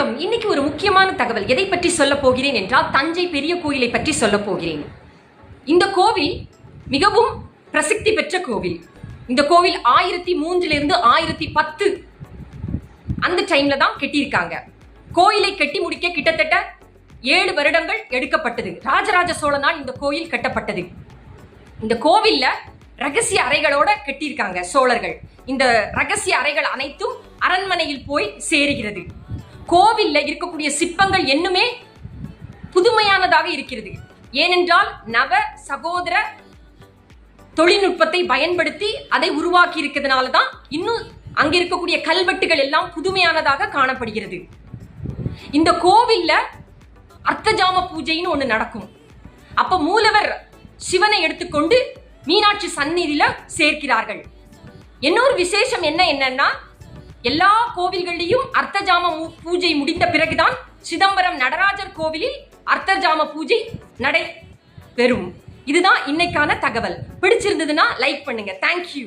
வணக்கம். இன்னைக்கு ஒரு முக்கியமான தகவல். எதை பற்றி சொல்ல போகிறேன் என்றால் தஞ்சை பெரிய கோயிலை பற்றி சொல்ல போகிறேன். இந்த கோவில் மிகவும் பிரசித்தி பெற்ற கோவில். இந்த கோவில் ஆயிரத்தி மூன்றிலிருந்து ஆயிரத்தி பத்து அந்த டைம்ல தான் கட்டியிருக்காங்க. கோயிலை கட்டி முடிக்க கிட்டத்தட்ட ஏழு வருடங்கள் எடுக்கப்பட்டது. ராஜராஜ சோழனால் இந்த கோயில் கட்டப்பட்டது. இந்த கோவில்ல ரகசிய அறைகளோட கட்டியிருக்காங்க சோழர்கள். இந்த ரகசிய அறைகள் அனைத்தும் அரண்மனையில் போய் சேருகிறது. கோவில்ல இருக்கக்கூடிய சிற்பங்கள் என்னுமே புதுமையானதாக இருக்கிறது. ஏனென்றால் நவ சகோதர தொழில்நுட்பத்தை பயன்படுத்தி அதை உருவாக்கி இருக்கிறதுனால தான் இன்னும் அங்க இருக்கக்கூடிய கல்வெட்டுகள் எல்லாம் புதுமையானதாக காணப்படுகிறது. இந்த கோவில்ல அர்த்தஜாம பூஜைன்னு ஒண்ணு நடக்கும். அப்ப மூலவர் சிவனை எடுத்துக்கொண்டு மீனாட்சி சந்நிதியில சேர்க்கிறார்கள். இன்னொரு விசேஷம் என்ன என்னன்னா எல்லா கோவில்கள்லயும் அர்த்தஜாம பூஜை முடிந்த பிறகுதான் சிதம்பரம் நடராஜர் கோவிலில் அர்த்தஜாம பூஜை நடை பெறும் இதுதான் இன்னைக்கான தகவல். பிடிச்சிருந்ததுன்னா லைக் பண்ணுங்க. தேங்க்யூ